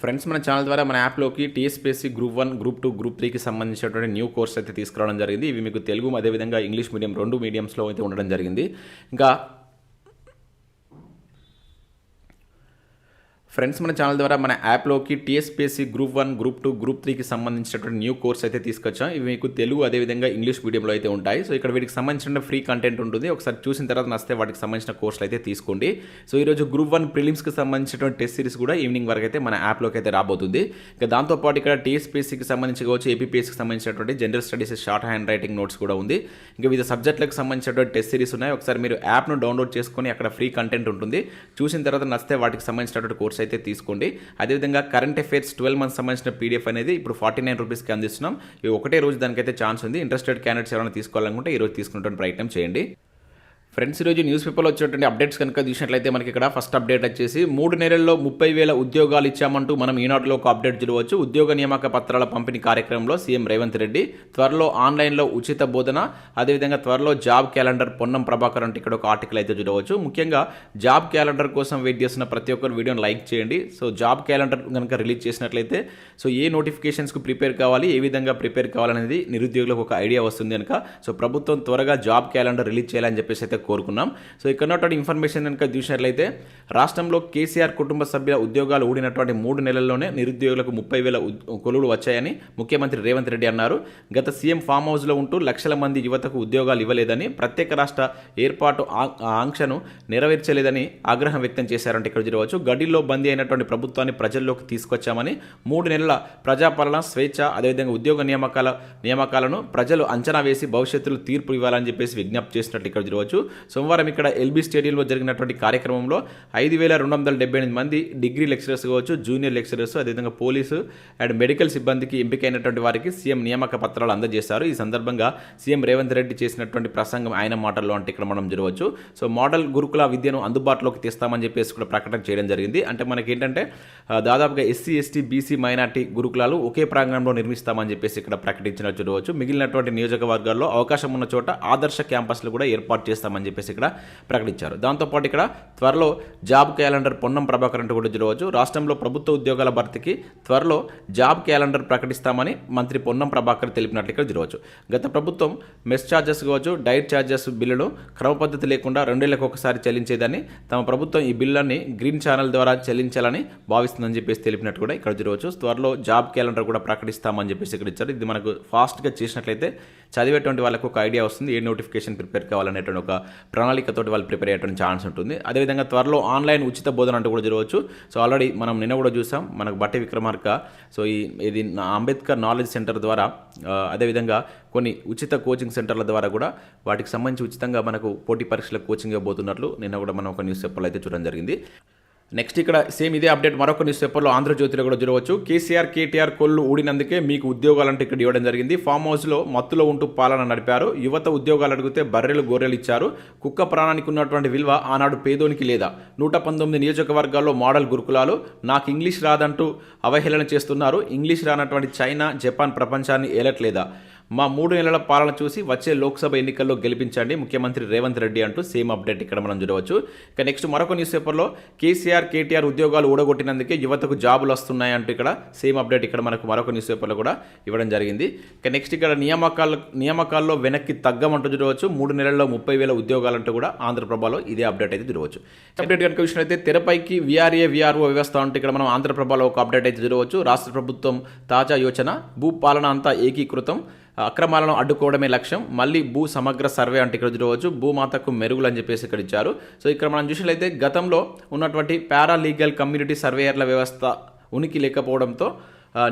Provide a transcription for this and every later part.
Friends మన channel ద్వారా మన యాప్లోకి TSPSC group one group two group త్రీకి సంబంధించినటువంటి న్యూ కోర్స్ అయితే తీసుకురావడం జరిగింది. ఇవి మీకు తెలుగు అదేవిధంగా ఇంగ్లీష్ మీడియం రెండు మీడియంస్లో అయితే ఉండడం జరిగింది. ఇంకా ఫ్రెండ్స్ మన ఛానల్ ద్వారా మన యాప్లోకి TSPSC group one group two group త్రీకి సంబంధించినటువంటి న్యూ కోర్స్ అయితే తీసుకొచ్చాం. ఇవి మీకు తెలుగు అదేవిధంగా ఇంగ్లీష్ మీడియంలో అయితే ఉంటాయి. సో ఇక్కడ వీటికి సంబంధించిన ఫ్రీ కంటెంట్ ఉంటుంది. ఒకసారి చూసిన తర్వాత నస్తే వాటికి సంబంధించిన కోర్సులు అయితే తీసుకోండి. సో ఈరోజు గ్రూప్ వన్ ప్రిలిమ్స్కి సంబంధించినటువంటి టెస్ట్ సిరీస్ కూడా ఈవినింగ్ వరకు అయితే మన యాప్లోకి అయితే రాబోతుంది. ఇక దాంతోపాటు ఇక్కడ టీఎస్పీఎస్సీకి సంబంధించి కావచ్చు ఏపీఎస్సీకి సంబంధించినటువంటి general studies short hand writing notes కూడా ఉంది. ఇంకా వివిధ సబ్జెక్టులకు సంబంధించినటువంటి టెస్ట్ సిరీస్ ఉన్నాయి. ఒకసారి మీరు యాప్ను డౌన్లోడ్ చేసుకొని అక్కడ ఫ్రీ కంటెంట్ ఉంటుంది. చూసిన తర్వాత నస్తే వాటికి సంబంధించినటువంటి కోర్స్ అయితే తీసుకోండి. అదేవిధంగా కరెంట్ అఫైర్స్ ట్వెల్వ్ మంత్స్ సంబంధించిన పీడిఎఫ్ అనేది ఇప్పుడు ఫార్టీ నైన్ రూపీస్కి అందిస్తున్నాం. ఒకటే రోజు దానికైతే ఛాన్స్ ఉంది. ఇంట్రెస్టెడ్ క్యాండిడేట్స్ ఎవరైనా తీసుకోవాలనుకుంటే ఈ రోజు తీసుకున్నటువంటి ప్రయత్నం చేయండి. ఫ్రెండ్స్ ఈరోజు న్యూస్ పేపర్లో వచ్చినటువంటి అప్డేట్స్ కనుక చూసినట్లయితే మనకి ఇక్కడ ఫస్ట్ అప్డేట్ వచ్చేసి మూడు నెలల్లో ముప్పై వేల ఉద్యోగాలు ఇచ్చామంటూ మనం ఈనాటిలో ఒక అప్డేట్ చూడవచ్చు. ఉద్యోగ నియామక పత్రాల పంపిణీ కార్యక్రమంలో సీఎం రేవంత్ రెడ్డి త్వరలో ఆన్లైన్లో ఉచిత బోధన అదేవిధంగా త్వరలో జాబ్ క్యాలెండర్ పొన్నం ప్రభాకర్ అంటే ఇక్కడ ఒక ఆర్టికల్ అయితే చూడవచ్చు. ముఖ్యంగా జాబ్ క్యాలెండర్ కోసం వెయిట్ చేస్తున్న ప్రతి ఒక్కరు వీడియోని లైక్ చేయండి. సో జాబ్ క్యాలెండర్ కనుక రిలీజ్ చేసినట్లయితే సో ఏ నోటిఫికేషన్స్కు ప్రిపేర్ కావాలి ఏ విధంగా ప్రిపేర్ కావాలనేది నిరుద్యోగులకు ఒక ఐడియా వస్తుంది కనుక సో ప్రభుత్వం త్వరగా జాబ్ క్యాలెండర్ రిలీజ్ చేయాలని చెప్పేసి అయితే కోరుకున్నాం. సో ఇక్కడ ఉన్నటువంటి ఇన్ఫర్మేషన్ కనుక చూసినట్లయితే రాష్ట్రంలో కేసీఆర్ కుటుంబ సభ్యుల ఉద్యోగాలు ఊడినటువంటి మూడు నెలల్లోనే నిరుద్యోగులకు ముప్పై వేల కొలువులు వచ్చాయని ముఖ్యమంత్రి రేవంత్ రెడ్డి అన్నారు. గత సీఎం ఫామ్ హౌస్లో ఉంటూ లక్షల మంది యువతకు ఉద్యోగాలు ఇవ్వలేదని ప్రత్యేక రాష్ట్ర ఏర్పాటు ఆ- ఆంక్షను నెరవేర్చలేదని ఆగ్రహం వ్యక్తం చేశారంటే ఇక్కడ చూడవచ్చు. గడిలో బందీ అయినటువంటి ప్రభుత్వాన్ని ప్రజల్లోకి తీసుకొచ్చామని మూడు నెలల ప్రజాపాలన స్వేచ్ఛ అదేవిధంగా ఉద్యోగ నియామకాల నియామకాలను ప్రజలు అంచనా వేసి భవిష్యత్తులో తీర్పు ఇవ్వాలని చెప్పేసి విజ్ఞప్తి చేసినట్లు ఇక్కడ చూడవచ్చు. సోమవారం ఇక్కడ ఎల్బీ స్టేడియంలో జరిగినటువంటి కార్యక్రమంలో ఐదు వేల రెండు వందల డెబ్బై ఎనిమిది మంది డిగ్రీ లెక్చరర్స్ కావచ్చు జూనియర్ లెక్చరర్స్ అదేవిధంగా పోలీసు అండ్ మెడికల్ సిబ్బందికి ఎంపికైనటువంటి వారికి సీఎం నియామక పత్రాలు అందజేశారు. ఈ సందర్భంగా సీఎం రేవంత్ రెడ్డి చేసినటువంటి ప్రసంగం ఆయన మాటల్లో అంటే ఇక్కడ మనం చూడవచ్చు. సో మోడల్ గురుకుల విద్యను అందుబాటులోకి తెస్తామని చెప్పేసి కూడా ప్రకటన చేయడం జరిగింది. అంటే మనకి ఏంటంటే దాదాపుగా ఎస్సీ ఎస్టీ బీసీ మైనార్టీ గురుకులాలు ఒకే ప్రాంగణంలో నిర్మిస్తామని చెప్పేసి ఇక్కడ ప్రకటించినట్టు చూడవచ్చు. మిగిలినటువంటి నియోజకవర్గాల్లో అవకాశం ఉన్న చోట ఆదర్శ క్యాంపస్లు కూడా ఏర్పాటు చేస్తామని చెప్పేసి ఇక్కడ ప్రకటించారు. దాంతోపాటు ఇక్కడ త్వరలో జాబ్ క్యాలెండర్ పొన్నం ప్రభాకర్ అంటూ కూడా చూడవచ్చు. రాష్ట్రంలో ప్రభుత్వ ఉద్యోగాల భర్తీకి త్వరలో జాబ్ క్యాలెండర్ ప్రకటిస్తామని మంత్రి పొన్నం ప్రభాకర్ తెలిపినట్లు ఇక్కడ చూడవచ్చు. గత ప్రభుత్వం మెస్ ఛార్జెస్ కావచ్చు డైట్ ఛార్జెస్ బిల్లును క్రమపద్ధతి లేకుండా రెండేళ్ళకు ఒకసారి చెల్లించేదని తమ ప్రభుత్వం ఈ బిల్లుని గ్రీన్ ఛానల్ ద్వారా చెల్లించాలని భావిస్తుందని చెప్పేసి తెలిపినట్టు కూడా ఇక్కడ చూడవచ్చు. త్వరలో జాబ్ క్యాలెండర్ కూడా ప్రకటిస్తామని చెప్పేసి ఇక్కడ ఇచ్చారు. ఇది మనకు ఫాస్ట్గా చేసినట్లయితే చదివేటువంటి వాళ్ళకు ఒక ఐడియా వస్తుంది. ఏ నోటిఫికేషన్ ప్రిపేర్ కావాలనేటువంటి ఒక ప్రణాళికతోటి వాళ్ళు ప్రిపేర్ అయ్యేటువంటి ఛాన్స్ ఉంటుంది. అదేవిధంగా త్వరలో ఆన్లైన్ ఉచిత బోధన అంటూ కూడా జరగవచ్చు. సో ఆల్రెడీ మనం నిన్న కూడా చూసాం మనకు బట్టి విక్రమార్క. సో ఈ ఇది అంబేద్కర్ నాలెడ్జ్ సెంటర్ ద్వారా అదేవిధంగా కొన్ని ఉచిత కోచింగ్ సెంటర్ల ద్వారా కూడా వాటికి సంబంధించి ఉచితంగా మనకు పోటీ పరీక్షల కోచింగ్ ఇవ్వబోతున్నట్లు నిన్న కూడా మనం ఒక న్యూస్ పేపర్లో అయితే చూడడం జరిగింది. నెక్స్ట్ ఇక్కడ సేమ్ ఇదే అప్డేట్ మరొక న్యూస్ పేపర్లో ఆంధ్రజ్యోతిలో కూడా చూడవచ్చు కేసీఆర్ కేటీఆర్ కొల్లు ఊడినందుకే మీకు ఉద్యోగాలంటే ఇక్కడ ఇవ్వడం జరిగింది. ఫామ్ హౌస్లో మత్తులో ఉంటూ పాలన నడిపారు. యువత ఉద్యోగాలు అడిగితే బర్రెలు గొర్రెలు ఇచ్చారు. కుక్క ప్రాణానికి ఉన్నటువంటి విలువ ఆనాడు పేదోనికి లేదా. నూట పంతొమ్మిది నియోజకవర్గాల్లో మోడల్ గురుకులాలు. నాకు ఇంగ్లీష్ రాదంటూ అవహేళన చేస్తున్నారు. ఇంగ్లీష్ రానటువంటి చైనా జపాన్ ప్రపంచాన్ని ఏలట్లేదా? మా మూడు నెలల పాలన చూసి వచ్చే లోక్సభ ఎన్నికల్లో గెలిపించండి. ముఖ్యమంత్రి రేవంత్ రెడ్డి అంటూ సేమ్ అప్డేట్ ఇక్కడ మనం చూడవచ్చు. ఇక నెక్స్ట్ మరొక న్యూస్ పేపర్లో కేసీఆర్ కేటీఆర్ ఉద్యోగాలు ఊడగొట్టినందుకే యువతకు జాబులు వస్తున్నాయి అంటూ ఇక్కడ సేమ్ అప్డేట్ ఇక్కడ మనకు మరొక న్యూస్ పేపర్లో కూడా ఇవ్వడం జరిగింది. ఇక నెక్స్ట్ ఇక్కడ నియామకాల నియామకాల్లో వెనక్కి తగ్గమంటూ చూడవచ్చు. మూడు నెలల్లో ముప్పై వేల ఉద్యోగాలంటూ కూడా ఆంధ్రప్రభలో ఇదే అప్డేట్ అయితే చూడవచ్చు. అప్డేట్ కనుక విషయం తెరపైకి విఆర్ఏ విఆర్ఓ వ్యవస్థ అంటూ ఇక్కడ మనం ఆంధ్రప్రభలో ఒక అప్డేట్ అయితే చూడవచ్చు. రాష్ట్ర ప్రభుత్వం తాజా యోచన భూపాలన అంతా ఏకీకృతం. అక్రమాలను అడ్డుకోవడమే లక్ష్యం. మళ్ళీ భూ సమగ్ర సర్వే అంటే ఇక్కడ చూడవచ్చు. భూమాతకు మెరుగులు అని చెప్పేసి ఇక్కడ ఇచ్చారు. సో ఇక్కడ మనం చూసినట్లయితే గతంలో ఉన్నటువంటి పారాలీగల్ కమ్యూనిటీ సర్వేయర్ల వ్యవస్థ ఉనికి లేకపోవడంతో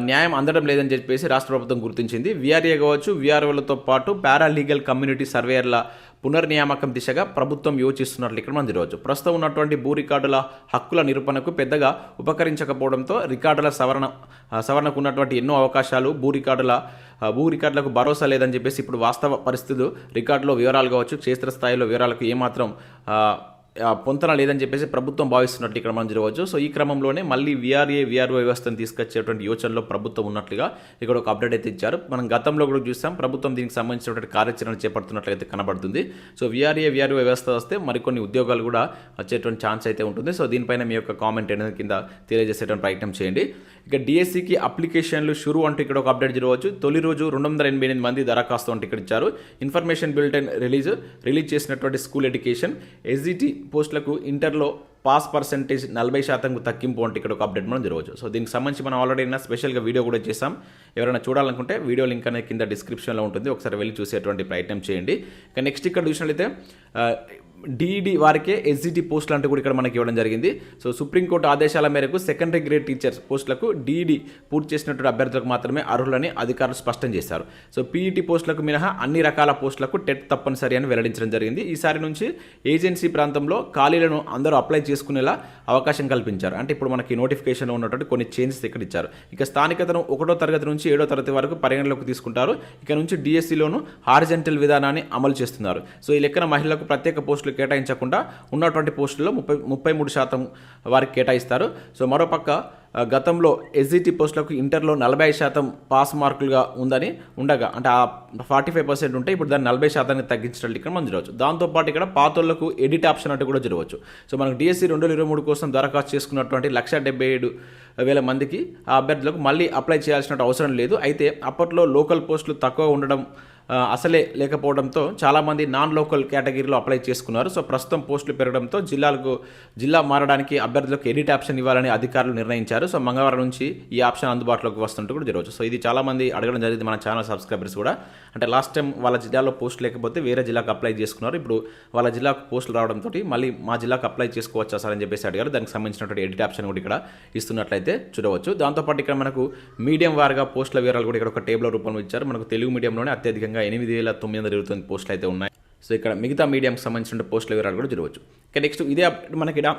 న్యాయం అందడం లేదని చెప్పేసి రాష్ట్ర ప్రభుత్వం గుర్తించింది. వీఆర్ఏ కావచ్చు వీఆర్ఓలతో పాటు పారాలీగల్ కమ్యూనిటీ సర్వేయర్ల పునర్నియామకం దిశగా ప్రభుత్వం యోచిస్తున్నట్లు ఇక్కడ మంది రోజు ప్రస్తుతం ఉన్నటువంటి భూ రికార్డుల హక్కుల నిరూపణకు పెద్దగా ఉపకరించకపోవడంతో రికార్డుల సవరణ సవరణకు ఉన్నటువంటి ఎన్నో అవకాశాలు భూ రికార్డుల భూ రికార్డులకు భరోసా లేదని చెప్పేసి ఇప్పుడు వాస్తవ పరిస్థితులు రికార్డులో వివరాలు కావచ్చు క్షేత్రస్థాయిలో వివరాలకు ఏమాత్రం పొంతన లేదని చెప్పేసి ప్రభుత్వం భావిస్తున్నట్టు ఇక్కడ మనం చూడవచ్చు. సో ఈ క్రమంలోనే మళ్ళీ వీఆర్ఏ వీఆర్ఓ వ్యవస్థను తీసుకొచ్చేటువంటి యోచనలో ప్రభుత్వం ఉన్నట్లుగా ఇక్కడ ఒక అప్డేట్ అయితే ఇచ్చారు. మనం గతంలో కూడా చూసాం ప్రభుత్వం దీనికి సంబంధించినటువంటి కార్యాచరణ చేపడుతున్నట్లయితే కనబడుతుంది. సో వీఆర్ఏ వీఆర్ఓ వ్యవస్థ వస్తే మరికొన్ని ఉద్యోగాలు కూడా వచ్చేటువంటి ఛాన్స్ అయితే ఉంటుంది. సో దీనిపైన మీ యొక్క కామెంట్ అనేది కింద తెలియజేసేటువంటి ప్రయత్నం చేయండి. ఇక డిఎస్సికి అప్లికేషన్లు షురు అంటూ ఇక్కడ ఒక అప్డేట్ చూడవచ్చు. తొలి రోజు రెండు వందల ఎనభై ఎనిమిది మంది దరఖాస్తు అంటూ ఇక్కడ ఇచ్చారు. ఇన్ఫర్మేషన్ బులెటిన్ రిలీజ్ రిలీజ్ చేసినటువంటి స్కూల్ ఎడ్యుకేషన్ ఎస్జిటి పోస్టులకు ఇంటర్లో పాస్ పర్సంటేజ్ నలభై శాతంకు తగ్గింపు అంటే ఇక్కడ ఒక అప్డేట్ మనం జరగవచ్చు. సో దీనికి సంబంధించి మనం ఆల్రెడీ అయినా స్పెషల్గా వీడియో కూడా చేసాం ఎవరైనా చూడాలనుకుంటే వీడియో లింక్ అనేది కింద డిస్క్రిప్షన్లో ఉంటుంది. ఒకసారి వెళ్ళి చూసేటువంటి ప్రయత్నం చేయండి. ఇక నెక్స్ట్ ఇక్కడ చూసినట్లయితే డీఈడి వారికే ఎస్జిటి పోస్టులు అంటూ కూడా ఇక్కడ మనకి ఇవ్వడం జరిగింది. సో సుప్రీంకోర్టు ఆదేశాల మేరకు సెకండరీ గ్రేడ్ టీచర్స్ పోస్టులకు డీఈడి పూర్తి చేసినటువంటి అభ్యర్థులకు మాత్రమే అర్హులని అధికారులు స్పష్టం చేశారు. సో పీఈటీ పోస్టులకు మినహా అన్ని రకాల పోస్టులకు టెట్ తప్పనిసరి అని వెల్లడించడం జరిగింది. ఈసారి నుంచి ఏజెన్సీ ప్రాంతంలో ఖాళీలను అందరూ అప్లై చేసుకునేలా అవకాశం కల్పించారు. అంటే ఇప్పుడు మనకి నోటిఫికేషన్లో ఉన్నటువంటి కొన్ని చేంజెస్ ఇక్కడ ఇచ్చారు. ఇక స్థానికతను ఒకటో తరగతి నుంచి ఏడో తరగతి వరకు పరిగణలోకి తీసుకుంటారు. ఇక నుంచి డిఎస్సిలోను హారిజెంటల్ విధానాన్ని అమలు చేస్తున్నారు. సో ఈ లెక్కన మహిళలకు ప్రత్యేక పోస్టులు కేటాయించకుండా ఉన్నటువంటి పోస్టుల్లో ముప్పై ముప్పై మూడు శాతం వారికి కేటాయిస్తారు. సో మరోపక్క గతంలో ఎస్జిటి పోస్టులకు ఇంటర్లో నలభై శాతం పాస్ మార్కులుగా ఉందని ఉండగా అంటే ఆ ఫార్టీ ఫైవ్ పర్సెంట్ ఉంటే ఇప్పుడు దాన్ని నలభై శాతానికి తగ్గించడం ఇక్కడ మనం జరగవచ్చు. దాంతోపాటు ఇక్కడ పాతోళ్ళకు ఎడిట్ ఆప్షన్ అంటే కూడా జరగవచ్చు. సో మనకు డిఎస్సి రెండు వేల ఇరవై మూడు కోసం దరఖాస్తు చేసుకున్నటువంటి లక్ష డెబ్బై ఏడు వేల మందికి ఆ అభ్యర్థులకు మళ్ళీ అప్లై చేయాల్సిన అవసరం లేదు. అయితే అప్పట్లో లోకల్ పోస్టులు తక్కువ ఉండడం అసలే లేకపోవడంతో చాలామంది నాన్ లోకల్ కేటగిరీలో అప్లై చేసుకున్నారు. సో ప్రస్తుతం పోస్టులు పెరగడంతో జిల్లాలకు జిల్లా మారడానికి అభ్యర్థులకు ఎడిట్ ఆప్షన్ ఇవ్వాలని అధికారులు నిర్ణయించారు. సో మంగళవారం నుంచి ఈ ఆప్షన్ అందుబాటులోకి వస్తుంటే కూడా జరగవచ్చు. సో ఇది చాలామంది అడగడం జరిగింది మన ఛానల్ సబ్స్క్రైబర్స్ కూడా. అంటే లాస్ట్ టైం వాళ్ళ జిల్లాలో పోస్ట్ లేకపోతే వేరే జిల్లాకు అప్లై చేసుకున్నారు. ఇప్పుడు వాళ్ళ జిల్లాకు పోస్టులు రావడంతో మళ్ళీ మా జిల్లాకు అప్లై చేసుకోవచ్చా సార్ అని చెప్పేసి అడిగారు. దానికి సంబంధించినటువంటి ఎడిట్ ఆప్షన్ కూడా ఇక్కడ ఇస్తున్నట్లయితే చూడవచ్చు. దాంతోపాటు ఇక్కడ మనకు మీడియం వారిగా పోస్టుల వివరాలు కూడా ఇక్కడ ఒక టేబుల్ రూపంలో ఇచ్చారు. మనకు తెలుగు మీడియంలోనే అత్యధికంగా ఎనిమిది వేల తొమ్మిది వందల ఇరవై తొమ్మిది పోస్టులు అయితే ఉన్నాయి. సో ఇక్కడ మిగతా మీడియంకి సంబంధించిన పోస్టుల వివరాలు కూడా చూడవచ్చు. ఇక నెక్స్ట్ ఇదే మనకి ఇక్కడ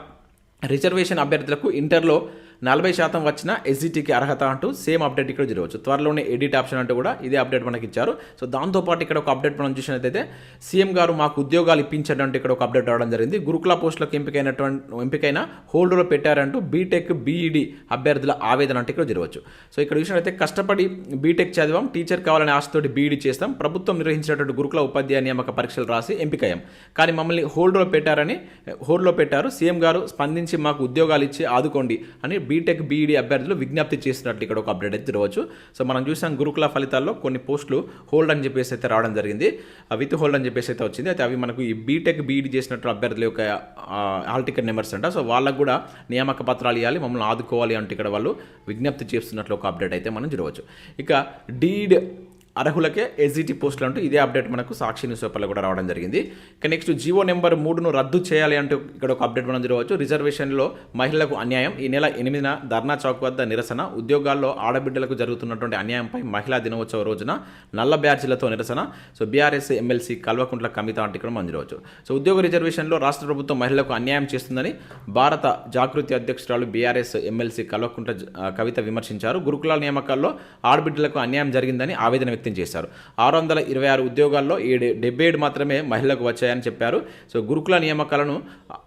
రిజర్వేషన్ అభ్యర్థులకు ఇంటర్లో నలభై శాతం వచ్చిన ఎస్జిటికి అర్హత అంటూ సేమ్ అప్డేట్ ఇక్కడ జరగవచ్చు. త్వరలోనే ఎడిట్ ఆప్షన్ అంటూ కూడా ఇదే అప్డేట్ మనకి ఇచ్చారు. సో దాంతోపాటు ఇక్కడ ఒక అప్డేట్ మనం చూసినట్లయితే సీఎం గారు మాకు ఉద్యోగాలు ఇప్పించండి ఇక్కడ ఒక అప్డేట్ రావడం జరిగింది. గురుకుల పోస్టులకు ఎంపికైనటువంటి ఎంపికైన హోల్డర్లో పెట్టారంటూ బీటెక్ బీఈడి అభ్యర్థుల ఆవేదన అంటే ఇక్కడ జరగవచ్చు. సో ఇక్కడ చూసినట్లయితే కష్టపడి బీటెక్ చదివాం టీచర్ కావాలనే ఆశతోటి బీఈడి చేస్తాం. ప్రభుత్వం నిర్వహించినటువంటి గురుకుల ఉపాధ్యాయ నియామక పరీక్షలు రాసి ఎంపికయ్యాం. కానీ మమ్మల్ని హోల్డ్లో పెట్టారని హోల్డ్లో పెట్టారు. సీఎం గారు స్పందించి మాకు ఉద్యోగాలు ఇచ్చి ఆదుకోండి అని బీటెక్ బీఈడి అభ్యర్థులు విజ్ఞప్తి చేసినట్లు ఇక్కడ ఒక అప్డేట్ అయితే తిరగవచ్చు. సో మనం చూసాం గురుకుల ఫలితాల్లో కొన్ని పోస్టులు హోల్డ్ అని చెప్పేసి అయితే రావడం జరిగింది. ఆ విత్ హోల్డ్ అని చెప్పేసి అయితే వచ్చింది. అయితే అవి మనకు ఈ బీటెక్ బీఈడి చేసినట్టు అభ్యర్థుల యొక్క హాల్ టికెట్ నెంబర్స్ అంట. సో వాళ్ళకు కూడా నియామక పత్రాలు ఇవ్వాలి మమ్మల్ని ఆదుకోవాలి అంటే ఇక్కడ వాళ్ళు విజ్ఞప్తి చేస్తున్నట్లు ఒక అప్డేట్ అయితే మనం చూడవచ్చు. ఇక డీడ్ అర్హులకే ఎస్జిటి పోస్టులు అంటూ ఇదే అప్డేట్ మనకు సాక్షి న్యూస్ పేపర్లో కూడా రావడం జరిగింది. ఇక నెక్స్ట్ జివో నెంబర్ మూడును రద్దు చేయాలి అంటూ ఇక్కడ ఒక అప్డేట్ మనం చూడవచ్చు. రిజర్వేషన్లో మహిళలకు అన్యాయం. ఈ నెల ఎనిమిదిన ధర్నా చౌక్ వద్ద నిరసన. ఉద్యోగాల్లో ఆడబిడ్డలకు జరుగుతున్నటువంటి అన్యాయంపై మహిళా దినోత్సవ రోజున నల్ల బ్యాడ్జీలతో నిరసన. So BRS MLC Kalvakuntla Kavitha అంటే ఇక్కడ మనం చూడవచ్చు. సో ఉద్యోగ రిజర్వేషన్లో రాష్ట్ర ప్రభుత్వం మహిళలకు అన్యాయం చేస్తుందని భారత జాగృతి అధ్యక్షురాలు బీఆర్ఎస్ ఎమ్మెల్సీ కల్వకుంట్ల కవిత విమర్శించారు. గురుకులాల నియామకాల్లో ఆడబిడ్డలకు అన్యాయం జరిగిందని ఆవేదన వ్యక్తం చేశారు. ఆరు వందల ఇరవై ఆరు ఉద్యోగాల్లో ఏడు డెబ్బై ఏడు మాత్రమే మహిళలకు వచ్చాయని చెప్పారు. సో గురుకుల నియామకాలను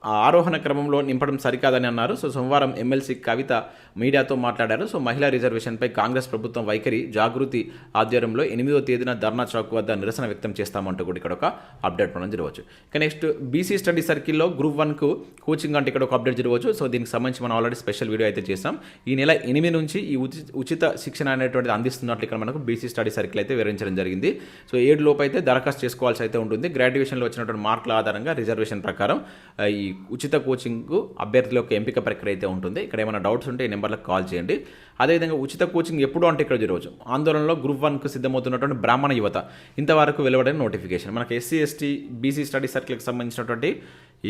ఆరోహణ క్రమంలో నింపడం సరికాదని అన్నారు. సో సోమవారం ఎమ్మెల్సీ కవిత మీడియాతో మాట్లాడారు. సో మహిళా రిజర్వేషన్పై కాంగ్రెస్ ప్రభుత్వం వైఖరి జాగృతి ఆధ్వర్యంలో ఎనిమిదో తేదీన ధర్నా చౌక్ వద్ద నిరసన వ్యక్తం చేస్తామంటూ కూడా ఇక్కడ ఒక అప్డేట్ మనం జరగవచ్చు. ఇక నెక్స్ట్ బీసీ స్టడీ సర్కిల్లో గ్రూప్ వన్కు కోచింగ్ అంటే ఇక్కడ ఒక అప్డేట్ జరగవచ్చు. సో దీనికి సంబంధించి మనం ఆల్రెడీ స్పెషల్ వీడియో అయితే చేస్తాం ఈ నెల ఎనిమిది నుంచి ఈ ఉచి- ఉచిత శిక్షణ అనేటువంటిది అందిస్తున్నట్లు ఇక్కడ మనకు బీసీ స్టడీ సర్కిల్ అయితే వివరించడం జరిగింది. సో ఏడు లోపు అయితే దరఖాస్తు చేసుకోవాల్సి అయితే ఉంటుంది. గ్రాడ్యుయేషన్లో వచ్చినటువంటి మార్కుల ఆధారంగా రిజర్వేషన్ ప్రకారం ఈ ఉచిత కోచింగ్ అభ్యర్థుల యొక్క ఎంపిక ప్రక్రియ అయితే ఉంటుంది. ఇక్కడ ఏమైనా డౌట్స్ ఉంటే ఈ నెంబర్లకు కాల్ చేయండి. అదేవిధంగా ఉచిత కోచింగ్ ఎప్పుడు అంటే ఇక్కడ ఈరోజు? ఆందోళనలో గ్రూప్ వన్కు సిద్ధమవుతున్నటువంటి బ్రాహ్మణ యువత ఇంతవరకు వెలువడిన నోటిఫికేషన్. మనకి ఎస్సీ ఎస్టీ బీసీ స్టడీ సర్కిల్కి సంబంధించినటువంటి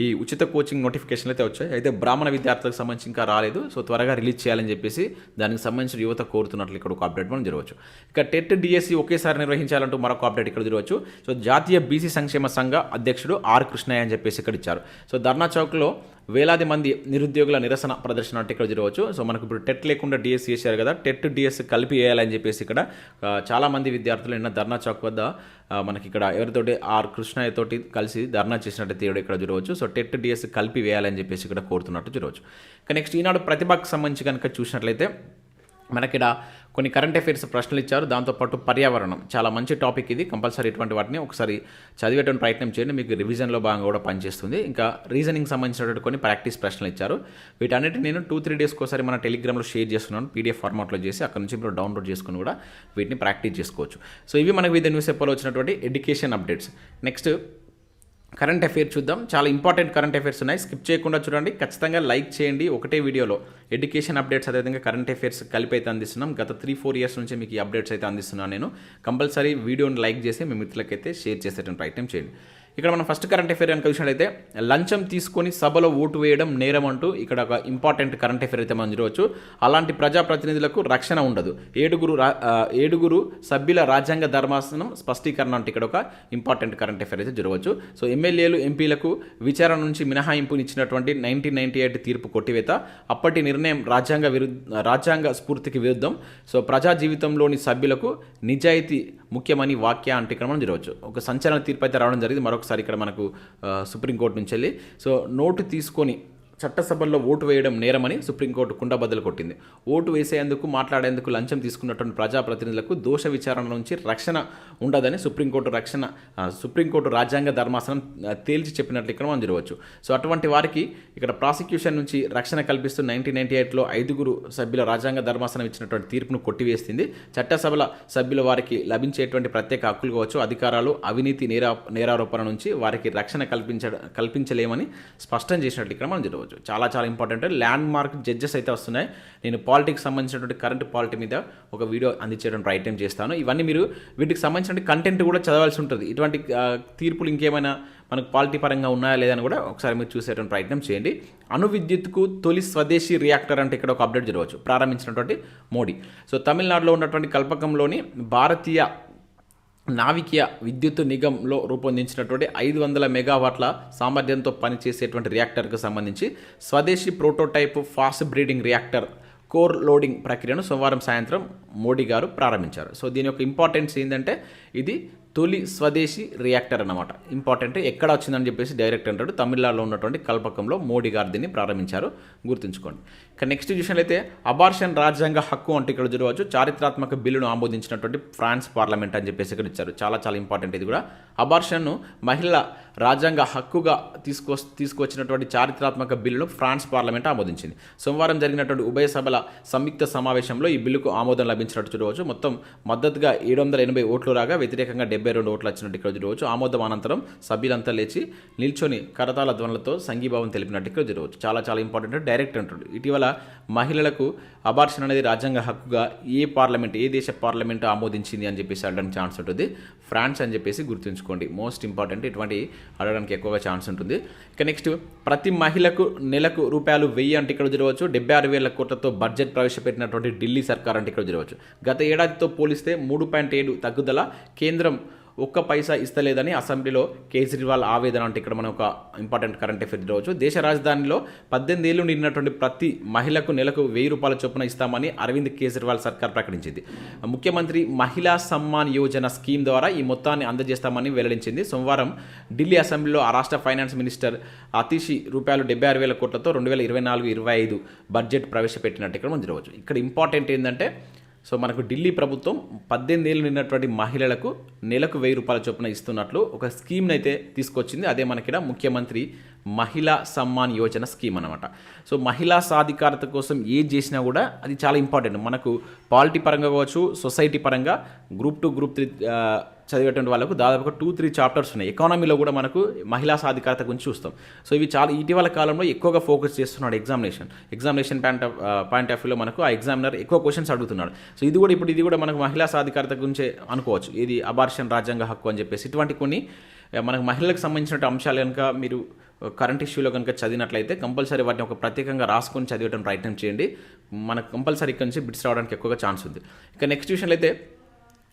ఈ ఉచిత కోచింగ్ నోటిఫికేషన్లు అయితే వచ్చాయి. అయితే బ్రాహ్మణ విద్యార్థులకు సంబంధించి ఇంకా రాలేదు. సో త్వరగా రిలీజ్ చేయాలని చెప్పేసి దానికి సంబంధించిన యువత కోరుతున్నట్లు ఇక్కడ ఒక అప్డేట్ మనం జరగవచ్చు. ఇక టెట్ డిఎస్సి ఒకేసారి నిర్వహించాలంటూ మరొక అప్డేట్ ఇక్కడ జరగవచ్చు. సో జాతీయ బీసీ సంక్షేమ సంఘ అధ్యక్షుడు ఆర్ కృష్ణయ్య అని చెప్పేసి ఇక్కడ ఇచ్చారు. సో ధర్నా చౌక్లో వేలాది మంది నిరుద్యోగుల నిరసన ప్రదర్శన అంటే ఇక్కడ జరగవచ్చు. సో మనకు ఇప్పుడు టెట్ లేకుండా డిఎస్ చేశారు కదా టెట్ డిఎస్ కలిపి వేయాలని చెప్పేసి ఇక్కడ చాలామంది విద్యార్థులు నిన్న ధర్నా చౌక్ వద్ద మనకి ఇక్కడ ఎవరితోటి ఆర్ కృష్ణయ్యతోటి కలిసి ధర్నా చేసినట్టు తీయడం ఇక్కడ చూడవచ్చు సో టెట్ డిఎస్ కలిపి వేయాలని చెప్పేసి ఇక్కడ కోరుతున్నట్టు చూడవచ్చు ఇక నెక్స్ట్ ఈనాడు ప్రతిభకు సంబంధించి కనుక చూసినట్లయితే మనకిడ కొన్ని కరెంట్ అఫైర్స్ ప్రశ్నలు ఇచ్చారు. దాంతోపాటు పర్యావరణం. చాలా మంచి టాపిక్ ఇది. కంపల్సరీ ఇటువంటి వాటిని ఒకసారి చదివేటువంటి ప్రయత్నం చేయండి. మీకు రివిజన్లో భాగంగా కూడా పనిచేస్తుంది. ఇంకా రీజనింగ్ సంబంధించినటువంటి కొన్ని ప్రాక్టీస్ ప్రశ్నలు ఇచ్చారు. వీటన్నిటి నేను టూ త్రీ డేస్కి ఒకసారి మన టెలిగ్రామ్లో షేర్ చేస్తున్నాను. పీడిఎఫ్ ఫార్మాట్లో చేసి అక్కడ నుంచి మీరు డౌన్లోడ్ చేసుకుని కూడా వీటిని ప్రాక్టీస్ చేసుకోవచ్చు. సో ఇవి మనకు వివిధ న్యూస్ పేపర్లో వచ్చినటువంటి education updates next current affair చూద్దాం. చాలా ఇంపార్టెంట్ కరెంట్ అఫైర్స్ ఉన్నాయి. స్కిప్ చేయకుండా చూడండి. ఖచ్చితంగా లైక్ చేయండి. ఒకటే వీడియోలో ఎడ్యుకేషన్ అప్డేట్స్ అదేవిధంగా కరెంట్ అఫైర్స్ కలిపి అయితే అందిస్తున్నాం. గత త్రీ ఫోర్ ఇయర్స్ నుంచి మీకు ఈ అప్డేట్స్ అయితే అందిస్తున్నాను నేను. కంపల్సరీ వీడియోని లైక్ చేసి మీ మిత్రులకైతే షేర్ చేసేటువంటి ప్రయత్నం చేయండి. ఇక్కడ మనం ఫస్ట్ కరెంట్ అఫైర్ కనుక చూసినట్లయితే లంచం తీసుకొని సభలో ఓటు వేయడం నేరం అంటూ ఇక్కడ ఒక ఇంపార్టెంట్ కరెంట్ అఫైర్ అయితే మనం చూడవచ్చు. అలాంటి ప్రజాప్రతినిధులకు రక్షణ ఉండదు. ఏడుగురు రా- ఏడుగురు సభ్యుల రాజ్యాంగ ధర్మాసనం స్పష్టీకరణ అంటే ఇక్కడ ఒక ఇంపార్టెంట్ కరెంట్ అఫైర్ అయితే జరగవచ్చు. సో ఎమ్మెల్యేలు ఎంపీలకు విచారణ నుంచి మినహాయింపునిచ్చినటువంటి నైన్టీన్ నైన్టీ ఎయిట్ తీర్పు కొట్టివేత అప్పటి నిర్ణయం రాజ్యాంగ విరుద్ధ రాజ్యాంగ స్ఫూర్తికి విరుద్ధం. సో ప్రజా జీవితంలోని సభ్యులకు నిజాయితీ ముఖ్యమని వాక్య అంటే ఇక్కడ మనం జరగవచ్చు ఒక సంచలన తీర్పు అయితే రావడం జరిగింది. మరొకసారి ఇక్కడ మనకు సుప్రీంకోర్టు నుంచి వెళ్ళి. సో నోటు తీసుకొని చట్టసభల్లో ఓటు వేయడం నేరమని సుప్రీంకోర్టు కుండబద్దలు కొట్టింది. ఓటు వేసేందుకు మాట్లాడేందుకు లంచం తీసుకున్నటువంటి ప్రజాప్రతినిధులకు దోష విచారణ నుంచి రక్షణ ఉండదని సుప్రీంకోర్టు రక్షణ సుప్రీంకోర్టు రాజ్యాంగ ధర్మాసనం తేల్చి చెప్పినట్లు ఇక్కడ మనం చూడవచ్చు. సో అటువంటి వారికి ఇక్కడ ప్రాసిక్యూషన్ నుంచి రక్షణ కల్పిస్తూ నైన్టీన్ నైన్టీ ఎయిట్లో ఐదుగురు సభ్యుల రాజ్యాంగ ధర్మాసనం ఇచ్చినటువంటి తీర్పును కొట్టివేసింది. చట్టసభల సభ్యుల వారికి లభించేటువంటి ప్రత్యేక హక్కులు కావచ్చు అధికారాలు అవినీతి నేరా నేరారోపణ నుంచి వారికి రక్షణ కల్పించ కల్పించలేమని స్పష్టం చేసినట్లు ఇక్కడ మనం జరగవచ్చు చాలా చాలా ఇంపార్టెంట్ ల్యాండ్ మార్క్ జడ్జెస్ అయితే వస్తున్నాయి. నేను పాలిటిక్స్ సంబంధించినటువంటి కరెంట్ పాలిటీ మీద ఒక వీడియో అందించేటువంటి ప్రయత్నం చేస్తాను. ఇవన్నీ మీరు వీటికి సంబంధించిన కంటెంట్ కూడా చదవాల్సి ఉంటుంది. ఇటువంటి తీర్పులు ఇంకేమైనా మనకు పాలిటీ పరంగా ఉన్నాయా లేదని కూడా ఒకసారి మీరు చూసేటువంటి ప్రయత్నం చేయండి. అణు విద్యుత్కు తొలి స్వదేశీ రియాక్టర్ అంటే ఇక్కడ ఒక అప్డేట్ జరగవచ్చు. ప్రారంభించినటువంటి మోడీ. సో తమిళనాడులో ఉన్నటువంటి కల్పకంలోని భారతీయ నావికీయ విద్యుత్ నిగంలో రూపొందించినటువంటి ఐదు వందల మెగావాట్ల సామర్థ్యంతో పనిచేసేటువంటి రియాక్టర్కు సంబంధించి స్వదేశీ prototype fast breeding reactor core loading ప్రక్రియను సోమవారం సాయంత్రం మోడీ గారు ప్రారంభించారు. సో దీని యొక్క ఇంపార్టెన్స్ ఏంటంటే ఇది తొలి స్వదేశీ రియాక్టర్ అన్నమాట. ఇంపార్టెంట్ ఎక్కడ వచ్చిందని చెప్పేసి డైరెక్ట్ అంటాడు. తమిళనాడులో ఉన్నటువంటి కల్పకంలో మోడీ గారు దీన్ని ప్రారంభించారు. గుర్తుంచుకోండి. ఇక నెక్స్ట్ చూసినట్లయితే అబార్షన్ రాజ్యాంగ హక్కు అంటే ఇక్కడ చూడవచ్చు. చారిత్రాత్మక బిల్లును ఆమోదించినటువంటి ఫ్రాన్స్ పార్లమెంట్ అని చెప్పేసి ఇక్కడ ఇచ్చారు. చాలా చాలా ఇంపార్టెంట్ ఇది కూడా. అబార్షన్ను మహిళల రాజ్యాంగ హక్కుగా తీసుకొ తీసుకొచ్చినటువంటి చారిత్రాత్మక బిల్లును ఫ్రాన్స్ పార్లమెంట్ ఆమోదించింది. సోమవారం జరిగినటువంటి ఉభయ సభల సంయుక్త సమావేశంలో ఈ బిల్లుకు ఆమోదం లభించినట్టు చూడవచ్చు. మొత్తం మద్దతుగా ఏడు వందల ఎనభై ఓట్లు రాగా వ్యతిరేకంగా డెబ్బై రెండు ఓట్లు వచ్చినట్టు ఇక్కడ చూడవచ్చు ఆమోదం అనంతరం సభ్యులంతా లేచి నిల్చొని కరతాల ధ్వనులతో సంఘీభావం తెలిపినట్టు ఇక్కడ చూడవచ్చు చాలా చాలా ఇంపార్టెంట్ డైరెక్ట్ అంటుడు ఇటీవల మహిళలకు అబార్షన్ అనేది రాజ్యాంగ హక్కుగా ఏ పార్లమెంట్ ఏ దేశ పార్లమెంట్ ఆమోదించింది అని చెప్పేసి అడగడానికి ఛాన్స్ ఉంటుంది. ఫ్రాన్స్ అని చెప్పేసి గుర్తుంచుకోండి. మోస్ట్ ఇంపార్టెంట్ ఇటువంటి అడగడానికి ఎక్కువగా ఛాన్స్ ఉంటుంది. ఇక నెక్స్ట్ ప్రతి మహిళకు నెలకు రూపాయలు వెయ్యి అంటే ఇక్కడ జరగవచ్చు. డెబ్బై ఆరు వేల కోట్లతో బడ్జెట్ ప్రవేశపెట్టినటువంటి ఢిల్లీ సర్కార్ అంటే ఇక్కడ జరగవచ్చు. గత ఏడాదితో పోలిస్తే మూడు పాయింట్ ఏడు తగ్గుదల కేంద్రం ఒక్క పైసా ఇస్తలేదని అసెంబ్లీలో కేజ్రీవాల్ ఆవేదన అంటే ఇక్కడ మనం ఒక ఇంపార్టెంట్ కరెంట్ అఫేర్ చూడవచ్చు దేశ రాజధానిలో పద్దెనిమిది ఏళ్ళు నిండినటువంటి ప్రతి మహిళకు నెలకు వెయ్యి రూపాయల చొప్పున ఇస్తామని అరవింద్ కేజ్రీవాల్ సర్కార్ ప్రకటించింది. ముఖ్యమంత్రి మహిళా సమ్మాన్ యోజన స్కీమ్ ద్వారా ఈ మొత్తాన్ని అందజేస్తామని వెల్లడించింది. సోమవారం ఢిల్లీ అసెంబ్లీలో ఆ రాష్ట్ర ఫైనాన్స్ మినిస్టర్ అతిషి రూపాయలు డెబ్బై ఆరు వేల కోట్లతో రెండు వేల ఇరవై నాలుగు ఇరవై ఐదు బడ్జెట్ ప్రవేశపెట్టినట్టు ఇక్కడ మనం చూడవచ్చు. ఇక్కడ ఇంపార్టెంట్ ఏంటంటే సో మనకు ఢిల్లీ ప్రభుత్వం పద్దెనిమిది ఏళ్ళు నిన్నటువంటి మహిళలకు నెలకు వెయ్యి రూపాయల చొప్పున ఇస్తున్నట్లు ఒక స్కీమ్ని అయితే తీసుకొచ్చింది. అదే మనకిడ ముఖ్యమంత్రి మహిళా సమ్మాన్ యోజన స్కీమ్ అనమాట సో మహిళా సాధికారత కోసం ఏది చేసినా కూడా అది చాలా ఇంపార్టెంట్. మనకు పాలిటీ పరంగా కావచ్చు సొసైటీ పరంగా గ్రూప్ టు గ్రూప్ త్రీ చదివేటువంటి వాళ్ళకు దాదాపుగా టూ త్రీ చాప్టర్స్ ఉన్నాయి. ఎకానమీలో కూడా మనకు మహిళా సాధికారత గురించి చూస్తాం. సో ఇవి చాలా ఇటీవల కాలంలో ఎక్కువగా ఫోకస్ చేస్తున్నాడు examination examination point of point of వ్యూలో మనకు ఆ ఎగ్జామినర్ ఎక్కువ క్వశ్చన్స్ అడుగుతున్నాడు. సో ఇది కూడా ఇప్పుడు ఇది కూడా మనకు మహిళా సాధికారత గురించే అనుకోవచ్చు. ఇది అబార్షన్ రాజ్యాంగ హక్కు అని చెప్పేసి ఇటువంటి కొన్ని uh, మనకు మహిళలకు సంబంధించిన అంశాలు కనుక మీరు uh, కరెంట్ ఇష్యూలో కనుక చదివినట్లయితే కంపల్సరీ వాటిని ఒక ప్రత్యేకంగా రాసుకొని చదివడం ప్రయత్నం చేయండి. మనకు కంపల్సరీ ఇక్కడ నుంచి బిట్స్ రావడానికి ఎక్కువగా ఛాన్స్ ఉంది. ఇక నెక్స్ట్ విషయంలో అయితే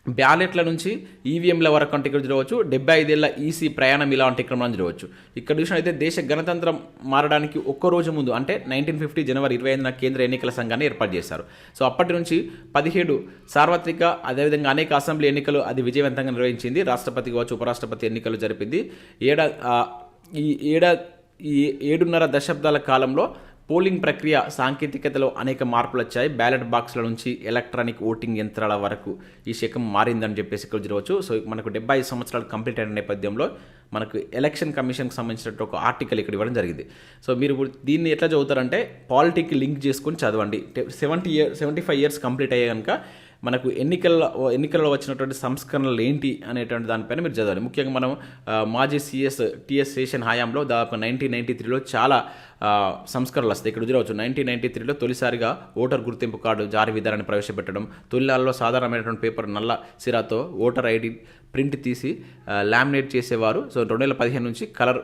బ్యాలెట్ల నుంచి ఈవీఎంల వరకు అంటే ఇక్కడ చూడవచ్చు. డెబ్బై ఐదేళ్ళ ఈసీ ప్రయాణం ఇలాంటి క్రమం చూడవచ్చు. ఇక్కడ చూసిన అయితే దేశ గణతంత్రం మారడానికి ఒక్క రోజు ముందు అంటే నైన్టీన్ ఫిఫ్టీ జనవరి ఇరవై ఐదున కేంద్ర ఎన్నికల సంఘాన్ని ఏర్పాటు చేశారు. సో అప్పటి నుంచి పదిహేడు సార్వత్రిక అదేవిధంగా అనేక అసెంబ్లీ ఎన్నికలు అది విజయవంతంగా నిర్వహించింది. రాష్ట్రపతి కావచ్చు ఉపరాష్ట్రపతి ఎన్నికలు జరిపింది. ఏడా ఈ ఏడా ఈ ఏడున్నర దశాబ్దాల కాలంలో పోలింగ్ ప్రక్రియ సాంకేతికతలో అనేక మార్పులు వచ్చాయి బ్యాలెట్ బాక్స్ల నుంచి ఎలక్ట్రానిక్ ఓటింగ్ యంత్రాల వరకు ఈ శకం మారిందని చెప్పేసి ఇక్కడ చూడవచ్చు. సో మనకు డెబ్బై ఐదు సంవత్సరాలు కంప్లీట్ అయిన నేపథ్యంలో మనకు ఎలక్షన్ కమిషన్కి సంబంధించినట్టు ఒక ఆర్టికల్ ఇక్కడ ఇవ్వడం జరిగింది. సో మీరు దీన్ని ఎట్లా చదువుతారంటే పాలిటిక్ లింక్ చేసుకొని చదవండి. Seventy year seventy five years complete అయ్యే కనుక మనకు ఎన్నికల్లో ఎన్నికల్లో వచ్చినటువంటి సంస్కరణలు ఏంటి అనేటువంటి దానిపైన మీరు చదవాలి. ముఖ్యంగా మనం మాజీ సిఎస్ టిఎస్ శేషన్ హయాంలో దాదాపు నైన్టీన్ నైన్టీ త్రీలో చాలా సంస్కరణలు వస్తాయి. ఇక్కడ చూడవచ్చు నైన్టీన్ నైన్టీ త్రీలో తొలిసారిగా ఓటర్ గుర్తింపు కార్డు జారీ విధానాన్ని ప్రవేశపెట్టడం తొలిలాల్లో సాధారణమైనటువంటి పేపర్ నల్ల సిరాతో ఓటర్ ఐడి ప్రింట్ తీసి లామినేట్ చేసేవారు. సో రెండు వేల పదిహేను నుంచి కలర్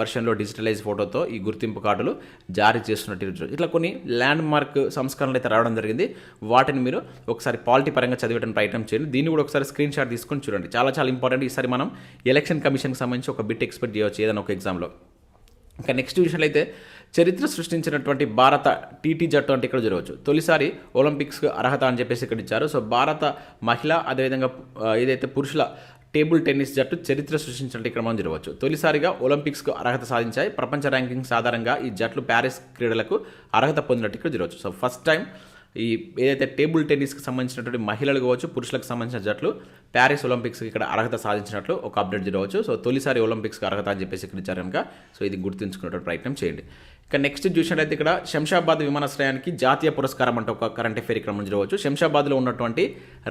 వర్షన్లో డిజిటలైజ్ ఫోటోతో ఈ గుర్తింపు కార్డులు జారీ చేస్తున్నట్టు ఇట్లా కొన్ని ల్యాండ్ మార్క్ సంస్కరణలు అయితే రావడం జరిగింది. వాటిని మీరు ఒకసారి పాలిటీ పరంగా చదివేయడం ప్రయత్నం చేయండి. దీన్ని కూడా ఒకసారి స్క్రీన్ షాట్ తీసుకొని చూడండి. చాలా చాలా ఇంపార్టెంట్. ఈసారి మనం ఎలక్షన్ కమిషన్కి సంబంధించి ఒక బిట్ ఎక్స్పెక్ట్ చేయవచ్చు ఏదైనా ఒక ఎగ్జామ్లో. ఇంకా నెక్స్ట్ విషయంలో అయితే చరిత్ర సృష్టించినటువంటి భారత టీటీ జట్టు అంటే ఇక్కడ జరగవచ్చు. తొలిసారి ఒలింపిక్స్కి అర్హత అని చెప్పేసి ఇక్కడ ఇచ్చారు. సో భారత మహిళ అదేవిధంగా ఏదైతే పురుషుల టేబుల్ టెన్నిస్ జట్టు చరిత్ర సృష్టించినట్టు ఇక్కడ మనం జరగవచ్చు. తొలిసారిగా ఒలింపిక్స్కు అర్హత సాధించాయి. ప్రపంచ ర్యాంకింగ్స్ ఆధారంగా ఈ జట్లు ప్యారిస్ క్రీడలకు అర్హత పొందినట్టు ఇక్కడ జరగవచ్చు. సో ఫస్ట్ టైం ఈ ఏదైతే టేబుల్ టెన్నిస్కి సంబంధించినటువంటి మహిళలు కావచ్చు పురుషులకు సంబంధించిన జట్లు ప్యారిస్ ఒలింపిక్స్కి ఇక్కడ అర్హత సాధించినట్లు ఒక అప్డేట్ చూడవచ్చు సో తొలిసారి ఒలింపిక్స్కి అర్హత అని చెప్పేసి ఇక్కడ ఇచ్చారు కనుక సో ఇది గుర్తుంచుకునేటువంటి ప్రయత్నం చేయండి. ఇక నెక్స్ట్ చూసినట్లయితే ఇక్కడ శంషాబాద్ విమానాశ్రయానికి జాతీయ పురస్కారం అంటే ఒక కరెంట్ అఫేర్ ఇక్కడ మనం చూడవచ్చు. శంషాబాద్లో ఉన్నటువంటి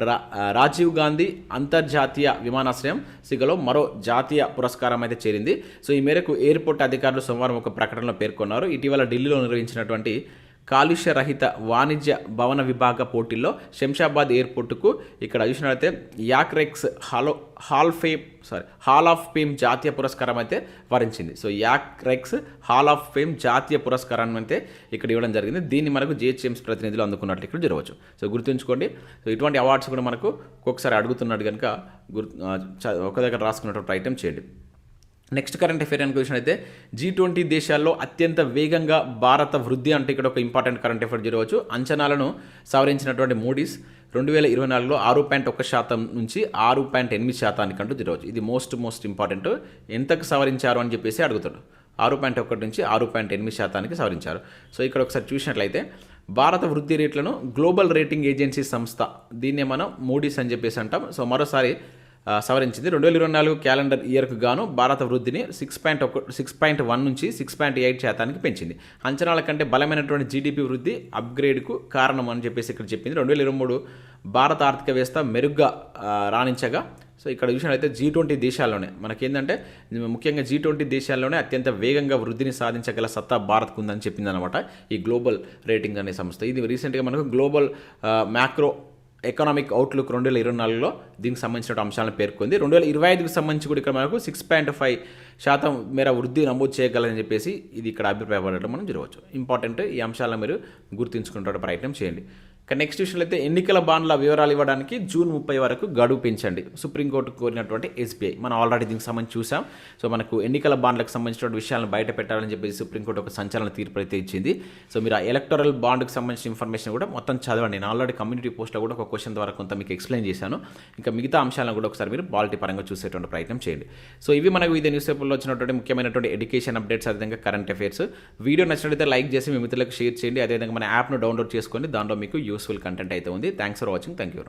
రా రాజీవ్ గాంధీ అంతర్జాతీయ విమానాశ్రయం సిగలో మరో జాతీయ పురస్కారం అయితే చేరింది. సో ఈ మేరకు ఎయిర్పోర్ట్ అధికారులు సోమవారం ఒక ప్రకటనలో పేర్కొన్నారు. ఇటీవల ఢిల్లీలో నిర్వహించినటువంటి కాలుష్య రహిత వాణిజ్య భవన విభాగ పోటీల్లో శంషాబాద్ ఎయిర్పోర్టుకు ఇక్కడ చూసినట్లయితే ACREX hello hall fame sorry hall of fame జాతీయ పురస్కారం అయితే వరించింది. So ACREX hall of fame జాతీయ పురస్కారాన్ని అయితే ఇక్కడ ఇవ్వడం జరిగింది. దీన్ని మనకు జిహెచ్ఎంస్ ప్రతినిధులు అందుకున్నట్లు ఇక్కడ జరగవచ్చు. సో గుర్తుంచుకోండి. సో ఇటువంటి అవార్డ్స్ కూడా మనకు ఒక్కొక్కసారి అడుగుతున్నాడు కనుక గుర్ చ- ఒక దగ్గర రాసుకున్నటువంటి ప్రయత్నం చేయండి. నెక్స్ట్ కరెంట్ అఫేర్ అని క్వశ్చన్ అయితే జీ ట్వంటీ దేశాల్లో అత్యంత వేగంగా భారత వృద్ధి అంటే ఇక్కడ ఒక ఇంపార్టెంట్ కరెంట్ అఫేర్ జరగవచ్చు. అంచనాలను సవరించినటువంటి మోడీస్ రెండు వేల ఇరవై నాలుగులో ఆరు పాయింట్ ఒక శాతం నుంచి ఆరు పాయింట్ ఎనిమిది శాతానికి అంటూ చూడవచ్చు ఇది మోస్ట్ మోస్ట్ ఇంపార్టెంట్ ఎంతకు సవరించారు అని చెప్పేసి అడుగుతాడు ఆరు పాయింట్ ఒకటి నుంచి ఆరు పాయింట్ ఎనిమిది శాతానికి సవరించారు. సో ఇక్కడ ఒకసారి చూసినట్లయితే భారత వృద్ధి రేట్లను గ్లోబల్ రేటింగ్ ఏజెన్సీ సంస్థ దీన్నే మనం మోడీస్ అని చెప్పేసి అంటాం. సో మరోసారి సవరించింది. రెండు వేల ఇరవై నాలుగు క్యాలెండర్ ఇయర్కు గాను భారత వృద్ధిని సిక్స్ పాయింట్ ఒక సిక్స్ పాయింట్ వన్ నుంచి సిక్స్ పాయింట్ ఎయిట్ శాతానికి పెంచింది. అంచనాల కంటే బలమైనటువంటి జీడిపి వృద్ధి అప్గ్రేడ్కు కారణం అని చెప్పేసి ఇక్కడ చెప్పింది. రెండు వేల ఇరవై మూడు భారత ఆర్థిక వ్యవస్థ మెరుగ్గా రాణించగా సో ఇక్కడ చూసినట్లయితే జీ ట్వంటీ దేశాల్లోనే మనకేంటంటే ముఖ్యంగా జీ ట్వంటీ దేశాల్లోనే అత్యంత వేగంగా వృద్ధిని సాధించగల సత్తా భారత్కు ఉందని చెప్పింది అనమాట ఈ గ్లోబల్ రేటింగ్ అనే సంస్థ. ఇది రీసెంట్గా మనకు గ్లోబల్ మ్యాక్రో ఎకనామిక్ అవుట్లుక్ రెండు వేల ఇరవై నాలుగులో దీనికి సంబంధించిన అంశాలను పేర్కొంది. రెండు వేల ఇరవై ఐదుకి సంబంధించి కూడా ఇక్కడ మనకు సిక్స్ పాయింట్ ఫైవ్ శాతం మేర వృద్ధి నమోదు చేయగలని చెప్పేసి ఇది ఇక్కడ అభిప్రాయపడటం మనం జరగవచ్చు ఇంపార్టెంట్ ఈ అంశాలను మీరు గుర్తుంచుకునే ప్రయత్నం చేయండి. నెక్స్ట్ విషయంలో అయితే ఎన్నికల బాండ్ల వివరాలు ఇవ్వడానికి జూన్ ముప్పై వరకు గడువు పెంచండి. సుప్రీంకోర్టు కోరినటువంటి ఎస్బీఐ. మనం ఆల్రెడీ దీనికి సంబంధించి చూసాం. సో మనకు ఎన్నికల బాండ్లకు సంబంధించిన విషయాలను బయట పెట్టాలని చెప్పేసి సుప్రీంకోర్టు ఒక సంచలన తీర్పు అయితే ఇచ్చింది. సో మీరు ఆ ఎలక్టోరల్ బాండ్కి సంబంధించిన ఇన్ఫర్మేషన్ కూడా మొత్తం చదవండి. నేను ఆల్రెడీ కమ్యూనిటీ పోస్ట్లో కూడా ఒక క్వశ్చన్ ద్వారా కొంత మీకు ఎక్స్ప్లెయిన్ చేశాను. ఇంకా మిగతా అంశాలను కూడా ఒకసారి మీరు పాలిటీ పరంగా చూసేటువంటి ప్రయత్నం చేయండి. సో ఇవి మనకు ఇదే న్యూస్ పేపర్లో వచ్చినటువంటి ముఖ్యమైనటువంటి ఎడ్యుకేషన్ అప్డేట్స్ అదేవిధంగా కరెంట్ అఫైర్స్ వీడియో నచ్చినట్లయితే లైక్ చేసి మీ మిత్రులకు షేర్ చేయండి. అదేవిధంగా మన యాప్ను డౌన్లోడ్ చేసుకోండి దాంట్లో మీకు యూస్ యూస్ఫుల్ కంటెంట్ అయితే ఉంది. Thanks for watching thank you